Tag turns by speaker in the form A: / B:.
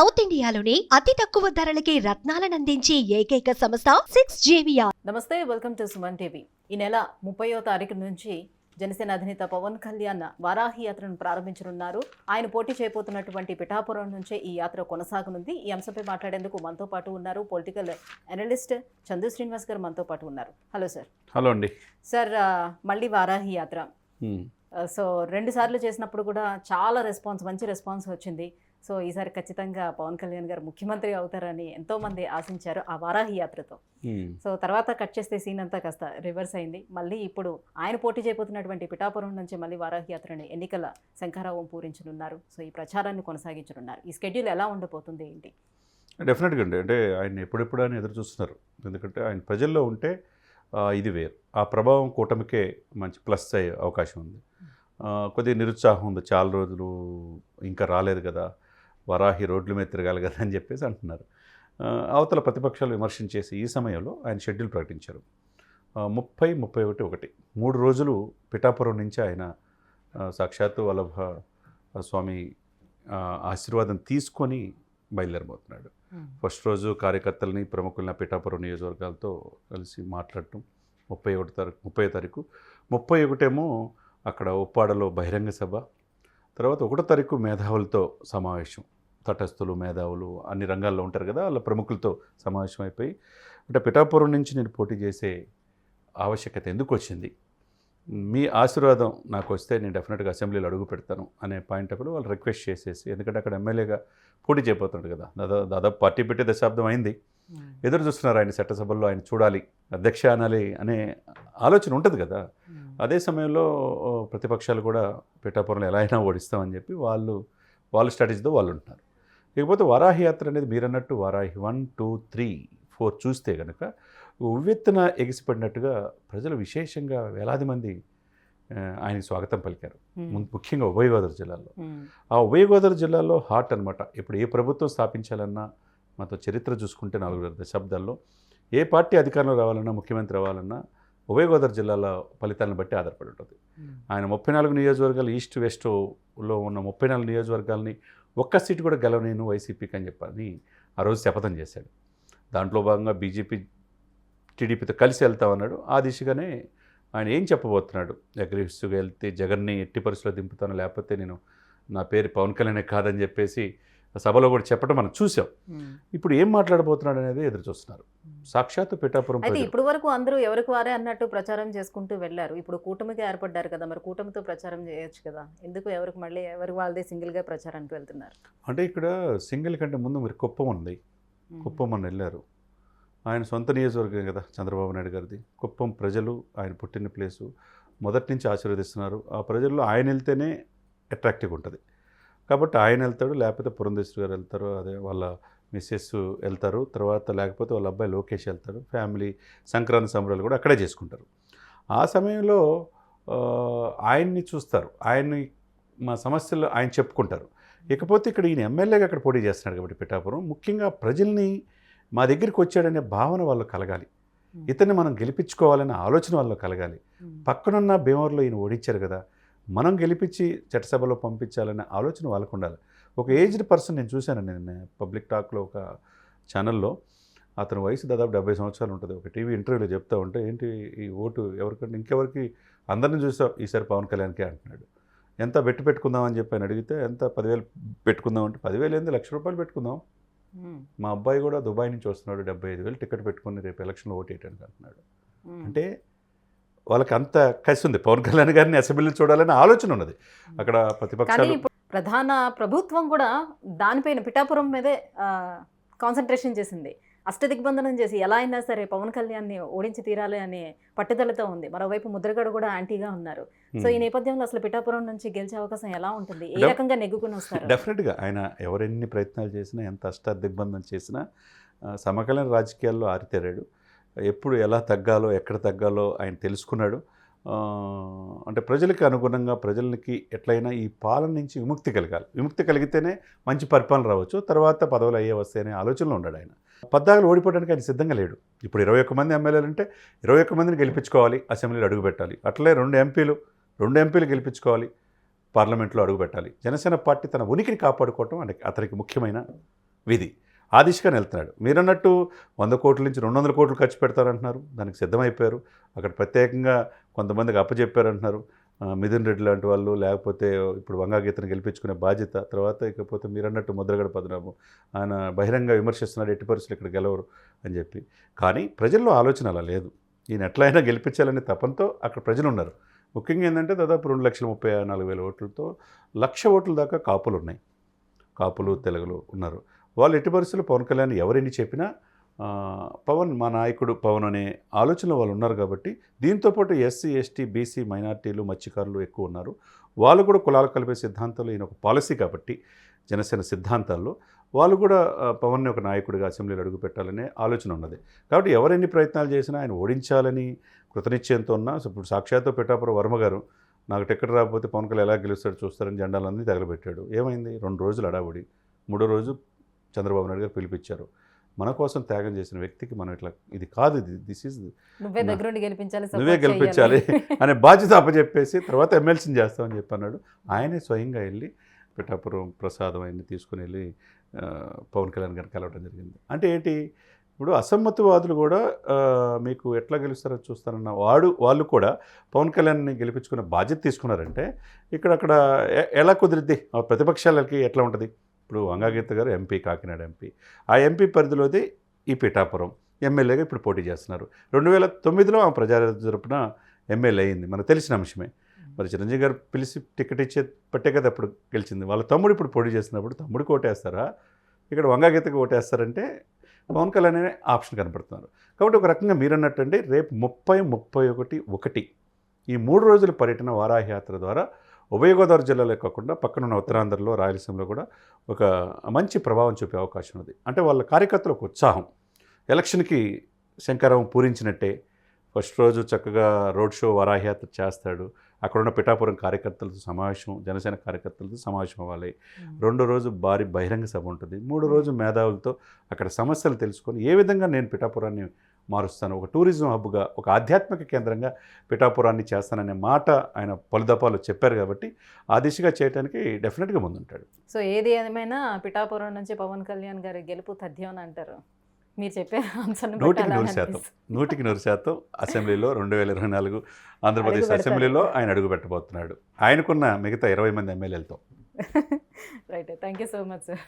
A: South ఇండియాలోని అతి తక్కువ ధరలకి రత్నాలనందించే ఏకైక సంస్థ సిక్స్ జేవియా
B: నమస్తే వెల్కమ్ టు సుమన్ టీవీ. ఈ నెల ముప్పయో తారీఖు నుంచి జనసేన అధినేత పవన్ కళ్యాణ్ వారాహి యాత్రను ప్రారంభించనున్నారు. ఆయన పోటీ చేయబోతున్నటువంటి పిఠాపురం నుంచే ఈ యాత్ర కొనసాగనుంది. ఈ అంశంపై మాట్లాడేందుకు మనతో పాటు ఉన్నారు పొలిటికల్ అనలిస్ట్ చందు శ్రీనివాస్ గారు మనతో పాటు ఉన్నారు. Hello sir.
C: హలో అండి.
B: సార్ మళ్ళీ వారాహి యాత్ర. సో రెండు సార్లు చేసినప్పుడు కూడా చాలా రెస్పాన్స్ మంచి రెస్పాన్స్ వచ్చింది. సో ఈసారి ఖచ్చితంగా పవన్ కళ్యాణ్ గారు ముఖ్యమంత్రి అవుతారని ఎంతోమంది ఆశించారు ఆ వారాహి యాత్రతో. సో తర్వాత కట్ చేస్తే సీన్ అంతా కాస్త రివర్స్ అయింది. మళ్ళీ ఇప్పుడు ఆయన పోటీ చేయబోతున్నటువంటి పిఠాపురం నుంచి మళ్ళీ వారాహి యాత్రని ఎన్నికల శంఖారావం పూరించనున్నారు. సో ఈ ప్రచారాన్ని కొనసాగించనున్నారు. ఈ స్కెడ్యూల్ ఎలా ఉండబోతుంది ఏంటి?
C: డెఫినెట్గా అండి. అంటే ఆయన ఎప్పుడెప్పుడు అని ఎదురు చూస్తున్నారు. ఎందుకంటే ఆయన ప్రజల్లో ఉంటే ఇది వేరు. ఆ ప్రభావం కూటమికే మంచి ప్లస్ అయ్యే అవకాశం ఉంది. కొద్దిగా నిరుత్సాహం ఉంది. చాలా రోజులు ఇంకా రాలేదు కదా. వరాహి రోడ్ల మీద తిరగాలి కదా అని చెప్పేసి అంటున్నారు. అవతల ప్రతిపక్షాలు విమర్శించేసి ఈ సమయంలో ఆయన షెడ్యూల్ ప్రకటించారు. ముప్పై ముప్పై ఒకటి ఒకటి. మూడు రోజులు పిఠాపురం నుంచి ఆయన సాక్షాత్తు వల్లభ స్వామి ఆశీర్వాదం తీసుకొని బయలుదేరబోతున్నాడు. ఫస్ట్ రోజు కార్యకర్తలని ప్రముఖులని పిఠాపురం నియోజకవర్గాలతో కలిసి మాట్లాడటం ముప్పై ఒకటి తారీఖు ముప్పై తారీఖు. ముప్పై ఒకటేమో అక్కడ ఉప్పాడలో బహిరంగ సభ. తర్వాత ఒకటో తారీఖు మేధావులతో సమావేశం. తటస్థులు మేధావులు అన్ని రంగాల్లో ఉంటారు కదా వాళ్ళ ప్రముఖులతో సమావేశం అయిపోయి అంటే పిఠాపురం నుంచి నేను పోటీ చేసే ఆవశ్యకత ఎందుకు వచ్చింది? మీ ఆశీర్వాదం నాకు వస్తే నేను డెఫినెట్గా అసెంబ్లీలో అడుగు పెడతాను అనే పాయింట్ అప్పుడు వాళ్ళు రిక్వెస్ట్ చేసేసి ఎందుకంటే అక్కడ ఎమ్మెల్యేగా పోటీ చేయబోతున్నాడు కదా దాదాపు దాదాపు పార్టీ పెట్టే దశాబ్దం అయింది. ఎదురు చూస్తున్నారు ఆయన చట్టసభల్లో ఆయన చూడాలి అధ్యక్ష అనాలి అనే ఆలోచన ఉంటుంది కదా. అదే సమయంలో ప్రతిపక్షాలు కూడా పిఠాపురంలో ఎలా అయినా ఓడిస్తామని చెప్పి వాళ్ళు వాళ్ళ స్ట్రాటజీతో వాళ్ళు ఉంటున్నారు. ఇకపోతే వారాహి యాత్ర అనేది మీరన్నట్టు Varahi one two three four చూస్తే కనుక ఉవ్వెత్తున ఎగిసిపడినట్టుగా ప్రజలు విశేషంగా వేలాది మంది ఆయనకి స్వాగతం పలికారు. ముందు ముఖ్యంగా ఉభయ గోదావరి జిల్లాలో ఆ ఉభయ గోదావరి జిల్లాలో హాట్ అనమాట ఇప్పుడు ఏ ప్రభుత్వం స్థాపించాలన్నా మాతో చరిత్ర చూసుకుంటే నాలుగు దశాబ్దాల్లో ఏ పార్టీ అధికారంలో రావాలన్నా ముఖ్యమంత్రి రావాలన్నా ఉభయ గోదావరి జిల్లాల ఫలితాలను బట్టి ఆధారపడి ఉంటుంది. ఆయన ముప్పై నాలుగు నియోజకవర్గాలు ఈస్ట్ వెస్ట్లో ఉన్న ముప్పై నాలుగు నియోజకవర్గాలని ఒక్క సీటు కూడా గెలవనేను వైసీపీకి అని చెప్పని ఆ రోజు శపథం చేశాడు. దాంట్లో భాగంగా బీజేపీ టీడీపీతో కలిసి వెళ్తామన్నాడు ఆ దిశగానే ఆయన ఏం చెప్పబోతున్నాడు? అగ్రెసివ్గా వెళ్తే జగన్ని ఎట్టి పరిస్థితుల్లో దింపుతాను లేకపోతే నేను నా పేరు పవన్ కళ్యాణే కాదని చెప్పేసి సభలో కూడా చెప్పడం మనం చూసాం. ఇప్పుడు ఏం మాట్లాడబోతున్నాడు అనేది ఎదురు చూస్తున్నారు. సాక్షాత్తు పిఠాపురం
B: అయితే ఇప్పుడు వరకు అందరూ ఎవరికి వారే అన్నట్టు ప్రచారం చేసుకుంటూ వెళ్ళారు. ఇప్పుడు కూటమికి ఏర్పడ్డారు కదా మరి కూటమితో ప్రచారం చేయొచ్చు కదా. ఎందుకు ఎవరికి మళ్ళీ ఎవరికి వాళ్ళదే సింగిల్గా ప్రచారానికి వెళ్తున్నారు?
C: అంటే ఇక్కడ సింగిల్ కంటే ముందు మరి కుప్పం ఉంది. కుప్పం అని వెళ్ళారు. ఆయన సొంత నియోజకవర్గం కదా చంద్రబాబు నాయుడు గారిది. కుప్పం ప్రజలు ఆయన పుట్టిన ప్లేసు. మొదటి నుంచి ఆశీర్వదిస్తున్నారు. ఆ ప్రజల్లో ఆయన వెళ్తేనే అట్రాక్టివ్గా ఉంటుంది. కాబట్టి ఆయన వెళ్తాడు లేకపోతే పురంధేశ్వరి గారు వెళ్తారు అదే వాళ్ళ మిస్సెస్ వెళ్తారు. తర్వాత లేకపోతే వాళ్ళ అబ్బాయి లోకేష్ వెళ్తాడు ఫ్యామిలీ సంక్రాంతి సంబరాలు కూడా అక్కడే చేసుకుంటారు. ఆ సమయంలో ఆయన్ని చూస్తారు. ఆయన్ని మా సమస్యలు ఆయన చెప్పుకుంటారు. ఇకపోతే ఇక్కడ ఈయన ఎమ్మెల్యేగా అక్కడ పోటీ చేస్తున్నాడు కాబట్టి పిఠాపురం. ముఖ్యంగా ప్రజల్ని మా దగ్గరికి వచ్చాడనే భావన వాళ్ళు కలగాలి. ఇతన్ని మనం గెలిపించుకోవాలనే ఆలోచన వాళ్ళు కలగాలి. పక్కనున్న భీమవరంలో ఈయన ఓడించారు కదా మనం గెలిపించి చట్టసభలో పంపించాలనే ఆలోచన వాళ్ళకు ఉండాలి ఒక ఏజ్డ్ పర్సన్ నేను చూశాను నేను పబ్లిక్ టాక్లో ఒక ఛానల్లో. అతని వయసు దాదాపు డెబ్బై సంవత్సరాలు ఉంటుంది. ఒక టీవీ ఇంటర్వ్యూలో చెప్తా ఉంటే ఏంటి ఈ ఓటు ఎవరికంటే ఇంకెవరికి అందరిని చూసావు ఈసారి పవన్ కళ్యాణ్కే? అంటున్నాడు. ఎంత పెట్టి పెట్టుకుందామని చెప్పి ఆయన అడిగితే ఎంత పదివేలు పెట్టుకుందాం అంటే పదివేలు ఏంది? లక్ష రూపాయలు పెట్టుకుందాం. మా అబ్బాయి కూడా దుబాయ్ నుంచి వస్తున్నాడు. డెబ్బై ఐదు వేలు టికెట్ పెట్టుకుని రేపు ఎలక్షన్లో ఓటు వేయడానికి అంటున్నాడు అంటే వాళ్ళకి అంత కసి ఉంది పవన్ కళ్యాణ్ గారిని అసెంబ్లీలో చూడాలనే ఆలోచన ఉన్నది. అక్కడ
B: కానీ
C: ప్రతిపక్షాలు
B: ప్రధాన ప్రభుత్వం కూడా దానిపైన పిఠాపురం మీదే కాన్సన్ట్రేషన్ చేసింది. అష్టదిగ్బంధనం చేసి ఎలా అయినా సరే పవన్ కళ్యాణ్ని ఓడించి తీరాలి అనే పట్టుదలతో ఉంది. మరోవైపు ముద్రగడ కూడా యాంటీగా ఉన్నారు. సో ఈ నేపథ్యంలో అసలు పిఠాపురం నుంచి గెలిచే అవకాశం ఎలా ఉంటుంది? ఏ రకంగా నెగ్గుకుని వస్తారు?
C: డెఫినెట్గా ఆయన ఎవరెన్ని ప్రయత్నాలు చేసినా ఎంత అష్ట దిగ్బంధం చేసినా సమకాలీన రాజకీయాల్లో ఆరితేరాడు. ఎప్పుడు ఎలా తగ్గాలో ఎక్కడ తగ్గాలో ఆయన తెలుసుకున్నాడు. అంటే ప్రజలకి అనుగుణంగా ప్రజలకి ఎట్లయినా ఈ పాలన నుంచి విముక్తి కలగాలి. విముక్తి కలిగితేనే మంచి పరిపాలన రావచ్చు. తర్వాత పదవులు అయ్యే వస్తాయనే ఆలోచనలో ఉన్నాడు ఆయన. పద్దాకలు ఓడిపోవడానికి ఆయన సిద్ధంగా లేడు. ఇప్పుడు ఇరవై ఒక్క మంది ఎమ్మెల్యేలు అంటే ఇరవై ఒక్క మందిని గెలిపించుకోవాలి అసెంబ్లీలో అడుగుపెట్టాలి అట్లే రెండు ఎంపీలు రెండు ఎంపీలు గెలిపించుకోవాలి పార్లమెంట్లో అడుగుపెట్టాలి జనసేన పార్టీ తన ఉనికిని కాపాడుకోవటం అంటే అతనికి ముఖ్యమైన విధి. ఆ దిశగానే వెళ్తున్నాడు. మీరన్నట్టు వంద కోట్ల నుంచి రెండు వందల కోట్లు ఖర్చు పెడతారంటున్నారు. దానికి సిద్ధమైపోయారు. అక్కడ ప్రత్యేకంగా కొంతమందికి అప్పచెప్పారంటున్నారు. మిథున్ రెడ్డి లాంటి వాళ్ళు లేకపోతే ఇప్పుడు వంగాగీతను గెలిపించుకునే బాధ్యత తర్వాత ఇకపోతే మీరన్నట్టు ముద్రగడ పద్మనాభం. ఆయన బహిరంగ విమర్శిస్తున్నాడు ఎట్టి పరిస్థితులు ఇక్కడ గెలవరు అని చెప్పి. కానీ ప్రజల్లో ఆలోచన అలా లేదు. ఈయన ఎట్లయినా గెలిపించాలనే తపంతో అక్కడ ప్రజలు ఉన్నారు. ముఖ్యంగా ఏంటంటే దాదాపు రెండు లక్షల ముప్పై నాలుగు వేల ఓట్లతో లక్ష ఓట్ల దాకా కాపులు ఉన్నాయి. కాపులు తెలుగులు ఉన్నారు. వాళ్ళు ఎట్టి పరిస్థితులు పవన్ కళ్యాణ్ ఎవరిని చెప్పినా పవన్ మా నాయకుడు పవన్ అనే ఆలోచన వాళ్ళు ఉన్నారు కాబట్టి దీంతోపాటు ఎస్సీ ఎస్టీ బీసీ మైనార్టీలు మత్స్యకారులు ఎక్కువ ఉన్నారు. వాళ్ళు కూడా కులాలు కలిపే సిద్ధాంతాలు ఈయన ఒక పాలసీ కాబట్టి జనసేన సిద్ధాంతాల్లో వాళ్ళు కూడా పవన్ని ఒక నాయకుడిగా అసెంబ్లీలో అడుగు పెట్టాలనే ఆలోచన ఉన్నది. కాబట్టి ఎవరెన్ని ప్రయత్నాలు చేసినా ఆయన ఓడించాలని కృతనిశ్చయంతో ఉన్న ఇప్పుడు సాక్షాత్తు పెట్టాపురం వర్మ గారు నాకు టికెట్ రాకపోతే పవన్ కళ్యాణ్ ఎలా గెలుస్తాడు చూస్తారని జెండాలన్నీ తగలబెట్టాడు. ఏమైంది? రెండు రోజులు అడావుడి మూడో రోజు చంద్రబాబు నాయుడు గారు పిలిపించారు మన కోసం త్యాగం చేసిన వ్యక్తికి మనం ఇట్లా ఇది కాదు ఇది దిస్ ఈజ్
B: నువ్వే దగ్గరుండి గెలిపించాలి
C: నువ్వే గెలిపించాలి. అనే బాధ్యత అప్పచెప్పేసి తర్వాత ఎమ్మెల్సీని చేస్తామని చెప్పి అన్నాడు ఆయనే స్వయంగా వెళ్ళి పిఠాపురం ప్రసాదం ఆయన్ని తీసుకుని వెళ్ళి పవన్ కళ్యాణ్ గారిని కలవడం జరిగింది. అంటే ఏంటి? ఇప్పుడు అసమ్మతివాదులు కూడా మీకు ఎట్లా గెలుస్తారో చూస్తారన్న వాడు వాళ్ళు కూడా పవన్ కళ్యాణ్ని గెలిపించుకునే బాధ్యత తీసుకున్నారంటే ఇక్కడ అక్కడ ఎలా కుదిరిద్ది? ఆ ప్రతిపక్షాలకి ఎట్లా ఉంటుంది? ఇప్పుడు వంగాగీత గారు ఎంపీ కాకినాడ ఎంపీ. ఆ ఎంపీ పరిధిలోది ఈ పిఠాపురం. ఎమ్మెల్యేగా ఇప్పుడు పోటీ చేస్తున్నారు. రెండు వేల తొమ్మిదిలో ఆ ప్రజా తరపున ఎమ్మెల్యే అయింది. మనకు తెలిసిన అంశమే. మరి చిరంజీవి గారు పిలిచి టికెట్ ఇచ్చే పట్టే కదా అప్పుడు గెలిచింది. వాళ్ళ తమ్ముడు ఇప్పుడు పోటీ చేస్తున్నప్పుడు తమ్ముడికి ఓటేస్తారా? ఇక్కడ వంగాగీతకి ఓటేస్తారంటే పవన్ కళ్యాణ్ అనే ఆప్షన్ కనపడుతున్నారు. కాబట్టి ఒక రకంగా మీరు అన్నట్టండి రేపు ముప్పై ముప్పై ఒకటి ఒకటి ఈ మూడు రోజుల పర్యటన వారాహి యాత్ర ద్వారా ఉభయ గోదావరి జిల్లాలో కాకుండా పక్కనున్న ఉత్తరాంధ్రలో రాయలసీమలో కూడా ఒక మంచి ప్రభావం చూపే అవకాశం ఉంది. అంటే వాళ్ళ కార్యకర్తలకు ఉత్సాహం. ఎలక్షన్కి శంకరం పూరించినట్టే. ఫస్ట్ రోజు చక్కగా రోడ్ షో వరాహయాత్ర చేస్తాడు. అక్కడ ఉన్న పిఠాపురం కార్యకర్తలతో సమావేశం జనసేన కార్యకర్తలతో సమావేశం అవ్వాలి. రెండో రోజు భారీ బహిరంగ సభ ఉంటుంది. మూడో రోజు మేధావులతో అక్కడ సమస్యలు తెలుసుకొని ఏ విధంగా నేను పిఠాపురాన్ని మారుస్తాను. ఒక టూరిజం హబ్గా ఒక ఆధ్యాత్మిక కేంద్రంగా పిఠాపురాన్ని చేస్తాననే మాట ఆయన పలుదపాలు చెప్పారు కాబట్టి ఆ దిశగా చేయడానికి డెఫినెట్గా ముందుంటాడు.
B: సో ఏది ఏమైనా పిఠాపురం నుంచి పవన్ కళ్యాణ్ గారి గెలుపు తథ్యం అంటారు. మీరు చెప్పే బట్టి
C: నూటికి నూరు శాతం. నూటికి నూరు శాతం అసెంబ్లీలో రెండు వేల ఇరవై నాలుగు ఆంధ్రప్రదేశ్. అసెంబ్లీలో ఆయన అడుగు పెట్టబోతున్నాడు. ఆయనకున్న మిగతా ఇరవై మంది ఎమ్మెల్యేలతో.
B: Right. Thank you so much sir.